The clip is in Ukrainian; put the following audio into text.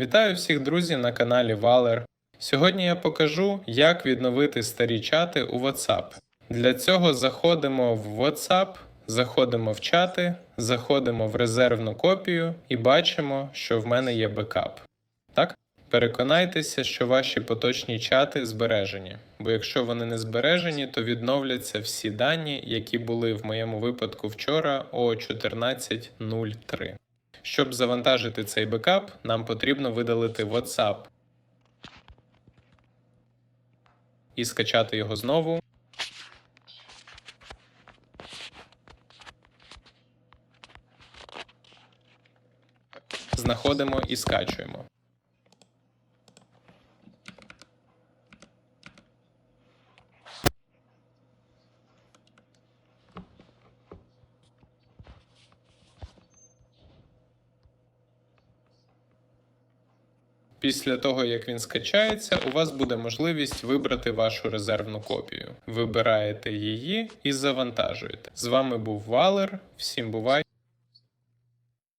Вітаю всіх друзів на каналі Валер. Сьогодні я покажу, як відновити старі чати у WhatsApp. Для цього заходимо в WhatsApp, заходимо в чати, заходимо в резервну копію і бачимо, що в мене є бекап. Так? Переконайтеся, що ваші поточні чати збережені, бо якщо вони не збережені, то відновляться всі дані, які були в моєму випадку вчора о 14.03. Щоб завантажити цей бекап, нам потрібно видалити WhatsApp і скачати його знову. Знаходимо і скачуємо. Після того, як він скачається, у вас буде можливість вибрати вашу резервну копію. Вибираєте її і завантажуєте. З вами був Валер. Всім бувай!